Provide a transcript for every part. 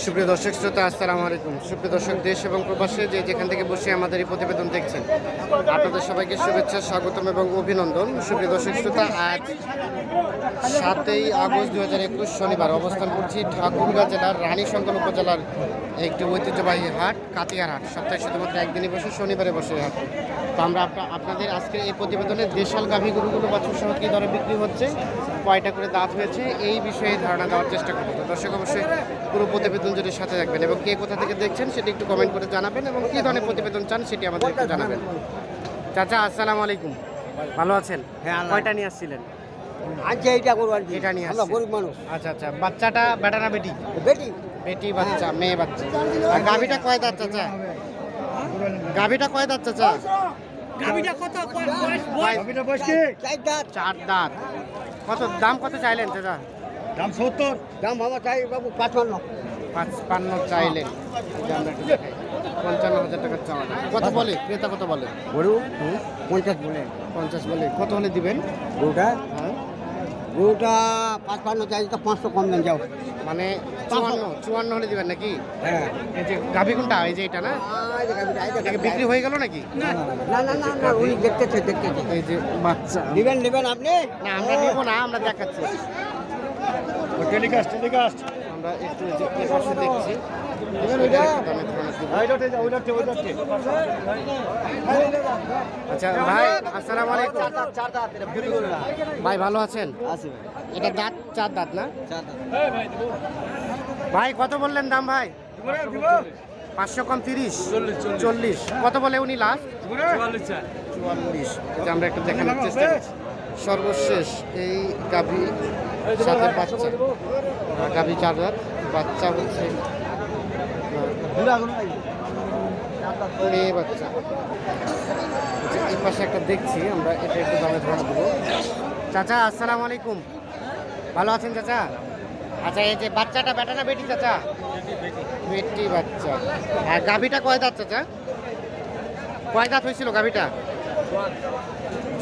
সুপ্রিয় দর্শক, শ্রোতা, আসসালামু আলাইকুম। সুপ্রিয় দর্শক, দেশ এবং প্রবাসে যে যেখান থেকে বসে আমাদের এই প্রতিবেদন দেখছেন, আপনাদের সবাইকে শুভেচ্ছা, স্বাগতম এবং অভিনন্দন। সুপ্রিয় দর্শক, শ্রোতা, আজ সাতই আগস্ট দু হাজার একুশ শনিবার অবস্থান করছি ঠাকুরগাঁ জেলার রানীশঙ্কর উপজেলার একটি ঐতিহ্যবাহী হাট কাতিয়ার হাট। সপ্তাহে শুধুমাত্র একদিনই বসে, শনিবারে বসে হাট। তো আমরা আপনাদের আজকে এই প্রতিবেদনে দেশাল গাভী গরুগুলো বাছুর সহ কী দরে বিক্রি হচ্ছে? কয়টা করে দাঁত হয়েছে এই বিষয়ে ধারণা দেওয়ার চেষ্টা করব। তো দর্শক অবশ্যই পুরো প্রতিবেদন যদি সাথে রাখবেন এবং কে কোথা থেকে দেখছেন সেটি একটু কমেন্ট করে জানাবেন এবং কী ধরনের প্রতিবেদন চান সেটি আমাদের একটু জানাবেন। চাচা আসসালামু আলাইকুম। ভালো আছেন? হ্যাঁ। কয়টা নিয়ে আসছিলেন? আনছে এইটা করব এটা নিয়ে আসছে। গরিব মানুষ। আচ্ছা আচ্ছা। বাচ্চাটা বেটা না বেটি? বেটি। বেটি বাচ্চা মেয়ে বাচ্চা। আর গাভিটা কয় দাঁত চাচা? গাভিটা কয় দাঁত চাচা? গাবিটা কত? গাবিটা বয়স কি? চার দাঁত। চার দাঁত। কত দাম কত চাইলেন দাদা? দাম সত্তর। দাম আমার চাই বাবু পাঁচপান্ন। পাঁচপান্ন চাইলেন। পঞ্চান্ন হাজার টাকার চাওয়া। কত বলে? ক্রেতা কত বলে? গরু? পঞ্চাশ বলে। পঞ্চাশ বলে। কত হলে দিবেন? গরুটা? গরুটা পাঁচপান্ন চাই তো পাঁচশো কম দেন যাও। মানে চুয়ান্ন চুয়ান্ন হলে দিবেন নাকি? হ্যাঁ। এই যে গাভি কোনটা? এই যে এটা না। বিক্রি হয়ে গেল নাকি? না না না না না উনি দেখতেছে দেখতেছে এই যে বাচ্চা। নেবেন নেবেন আপনি? না আমরা নেব না আমরা দেখাচ্ছি। Telecast telecast. আমরা একটু এই যে পাশে দেখছি। দিব। আচ্ছা ভাই আসসালামু আলাইকুম। ভাই ভালো আছেন? এটা দাঁত চার দাঁত না? ভাই কত বললেন দাম ভাই? পাঁচশো কম তিরিশ। চল্লিশ কত বলে উনি লাস্ট চুয়াল্লিশ এটা আমরা একটু দেখানোর চেষ্টা করছি। সর্বশেষ এই গাভি সাথে বাচ্চা। গাভি চার বাচ্চা হচ্ছে মেয়ে বাচ্চা। আচ্ছা, এই পাশে একটা দেখছি আমরা এটা একটু দামে ধারণা দেবো চাচা আসসালামু আলাইকুম। ভালো আছেন চাচা? আচ্ছা এই যে বাচ্চাটা বেটা না বেটি চাচা? বেটি বাচ্চা। আর গাভিটা কয় দাঁত চাচা? কয় দাঁত হয়েছিল গাভিটা?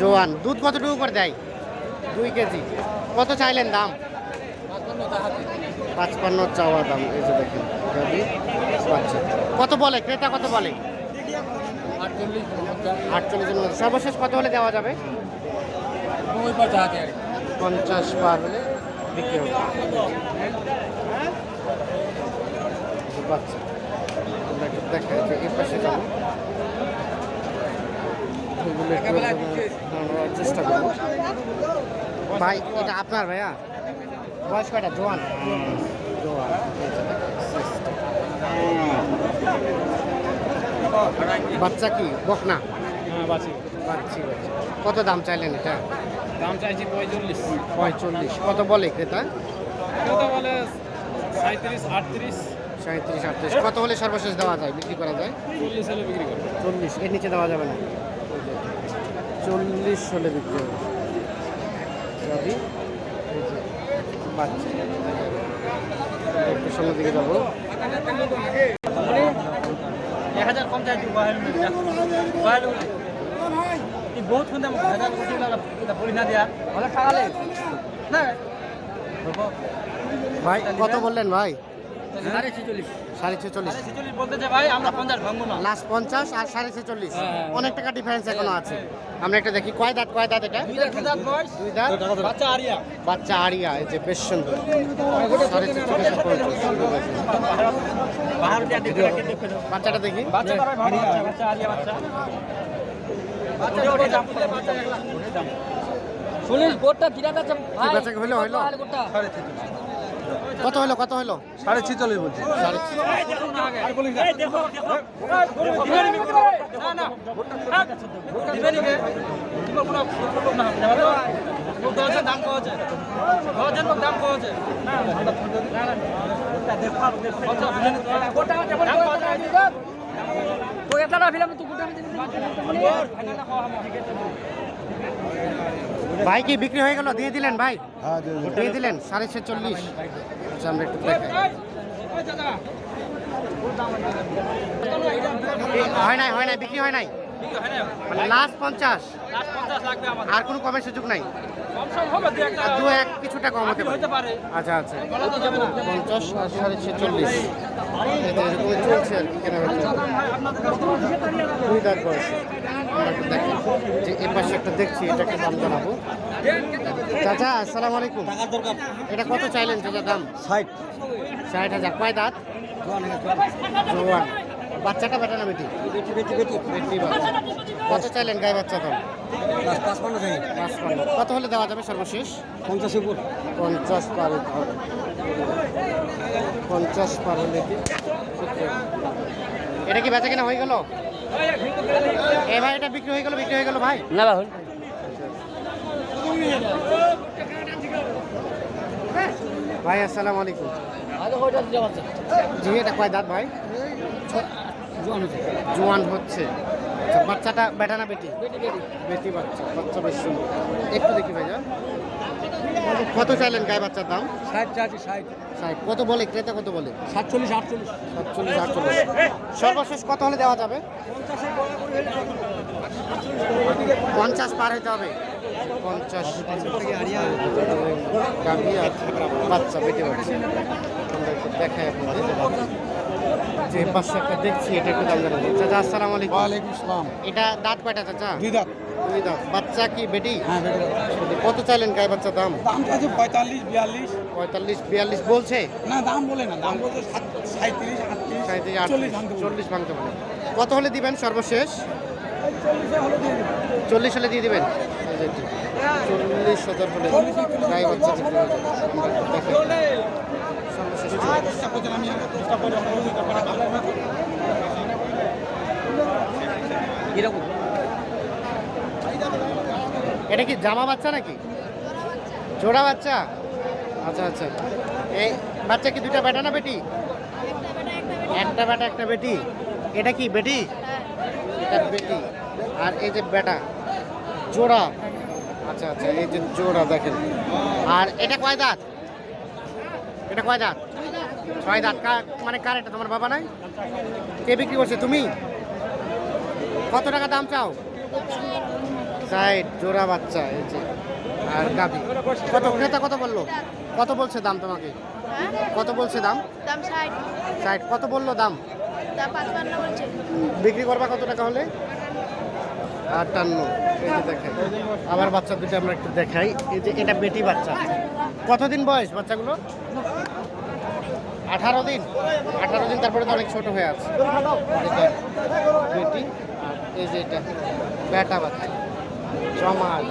জোয়ান, দুধ কতটুকু করে দেয়? দুই কেজি। কত চাইলেন দাম? পাঁচপান্ন চাওয়া দাম, এই যে দেখেন কত বলে? ক্রেতা কত বলে? আটচল্লিশের মধ্যে সর্বশেষ কত হলে দেওয়া যাবে? পঞ্চাশ পার হলে বিক্রি হবে। দেখাই এই পাশে যাব। এগুলো একটু চেষ্টা করব ভাই এটা আপনার ভাইয়া? বয়স কয়টা? জোয়ান? জোয়ান। বাচ্চা কি? বকনা? বাচ্চি। বাচ্চা। কত দাম চাইলেন এটা? দাম চাইছি পঁয়তাল্লিশ পঁয়তাল্লিশ কত বলে ক্রেতা? কত বলে সাঁত্রিশ আটত্রিশ। সাঁত্রিশ আটত্রিশ। কত হলে সর্বশেষ দেওয়া যায়? বিক্রি করা যায়? চল্লিশ হলে বিক্রি করে চল্লিশ। এর নিচে দেওয়া যাবে না? চল্লিশ হলে বিক্রি হবে। বাচ্চা। একটু সামনের দিকে যাব। এক হাজার কম বহুত খুঁজে হাজার পড়ি না দিয়া। অনেক টাকালে না। ভাই কত বললেন ভাই? সাড়ে ছেচল্লিশ। সাড়ে ছেচল্লিশ। ছেচল্লিশ ভাই আমরা পঞ্চাশ ভাঙবো না। লাস্ট পঞ্চাশ আর সাড়ে ছেচল্লিশ। হ্যাঁ, হ্যাঁ। অনেক টাকা ডিফারেন্স এখনও আছে। আমরা একটা দেখি কয় দাঁত কয় দাঁত এটা? দুই দাঁত বাচ্চা আরিয়া। বাচ্চা আরিয়া এই যে বেশ সুন্দর। সাড়ে ছেচল্লিশ বাচ্চাটা দেখি। বাচ্চা আরিয়া চল্লিশ গোটটা কিরা যাচ্ছে কি বেচা হইল হইল? কত হলো কত হলো? সাড়ে ছিচল্লিশ বলছি। গোটা ফিলাম তো গোটা ভাই কি বিক্রি হয়ে গেল? দিয়ে দিলেন ভাই? দিয়ে দিলেন। সাড়ে ছেচল্লিশ। আচ্ছা আমরা একটু হয় নাই হয় নাই বিক্রি হয় নাই? হয় মানে লাস্ট পঞ্চাশ। লাস্ট পঞ্চাশ লাগবে আমাদের। আর কোনো কমের সুযোগ নাই? দু এক কিছুটা কম হতে পারে। আচ্ছা আচ্ছা। পঞ্চাশ আর সাড়ে ছেচল্লিশ। এরকমই চলছে আর কি কেনাবেচা দুই দাঁত বয়স। দেখি যে এ পাশে একটা দেখছি এটা একটা দাম জানাব। চাচা আসসালামু আলাইকুম। এটা কত চাইলেন চাচা দাম? ষাট। ষাট হাজার। কয় দাঁত? জোয়ান। বাচ্চাটা বেটা? না বেটি বেটি বেটি বেটি বেটি কত চাইলেন গায়ে বাচ্চা দাম পাঁচপান্ন চাই। পাঁচপান্ন কত হলে দেওয়া যাবে সর্বশেষ? পঞ্চাশ উপর। পঞ্চাশ পার হবে। পঞ্চাশ পার হলে। এটা কি বেচা কেনা হয়ে গেল? এ ভাই এটা বিক্রি হয়ে গেল বিক্রি হয়ে গেল ভাই? না রাহুল ভাই আসসালামু আলাইকুম। জি এটা কয় দাঁত ভাই? জোয়ান হচ্ছে। আচ্ছা, বাচ্চাটা বেটা না বেটি? বেটি বাচ্চা বাচ্চা বেশ সুন্দর। একটু দেখি ভাই যা কত চাইলেন গায়ে বাচ্চার দাম? ষাট চাচ্ছি ষাট। ষাট। কত বলে? ক্রেতা কত বলে? সাতচল্লিশ আটচল্লিশ। সাতচল্লিশ আটচল্লিশ। সর্বশেষ কত হলে দেওয়া যাবে? পঞ্চাশ পার হতে হবে। পঞ্চাশ বাচ্চা বেটে বাচ্চা। আপনাদের। যে পাশে একটা দেখছি এটা একটু দাম জানাব চাচা আসসালামু আলাইকুম। ওয়ালাইকুম সালাম এটা দাঁত কয়টা চাচা? দুই দাঁত। দুই দাঁত। বাচ্চা কি বেটি? হ্যাঁ বেটি। কত চাইলেন গায়ে বাচ্চার দাম? দাম আছে পঁয়তাল্লিশ বিয়াল্লিশ। পঁয়তাল্লিশ বিয়াল্লিশ বলছে? না দাম বলে না। দাম সাত সাঁত্রিশ আটত্রিশ সাঁত্রিশ চল্লিশ ভাঙতে কত হলে দিবেন সর্বশেষ? চল্লিশে হলে দিয়ে দিবেন। চল্লিশ হাজার হলে বাচ্চা বিক্রি এটা কি জামা বাচ্চা নাকি? জোড়া বাচ্চা? আচ্ছা আচ্ছা। এই বাচ্চা কি দুটা বেটা না বেটি? একটা বেটা, একটা বেটি। এটা কি বেটি? বেটি। আর এই যে বেটা, জোড়া। আচ্ছা আচ্ছা এই যে জোড়া দেখেন। আর এটা কয় দাঁত? এটা কয় দাঁত? ছয় দাঁত। মানে কার এটা? তোমার বাবা নাই? কে বিক্রি করছে? তুমি? কত টাকা দাম চাও? সাইড জোড়া বাচ্চা এই যে। আর গাভি। কত ক্রেতা কত বলল? কত বলছে দাম তোমাকে? হ্যাঁ? কত বলছে দাম? দাম ষাট। সাইড কত বলল দাম? বিক্রি করবা কত টাকা হলে? আটান্ন। এই যে দেখেন আবার বাচ্চা দুটো আমরা একটু দেখাই। এই যে এটা বেটি বাচ্চা। কতদিন বয়স বাচ্চাগুলো আঠারো দিন। আঠারো দিন তারপরে তো অনেক ছোট হয়ে আছে। বেটি আর এই যে এটা বাচ্চা। জমাল।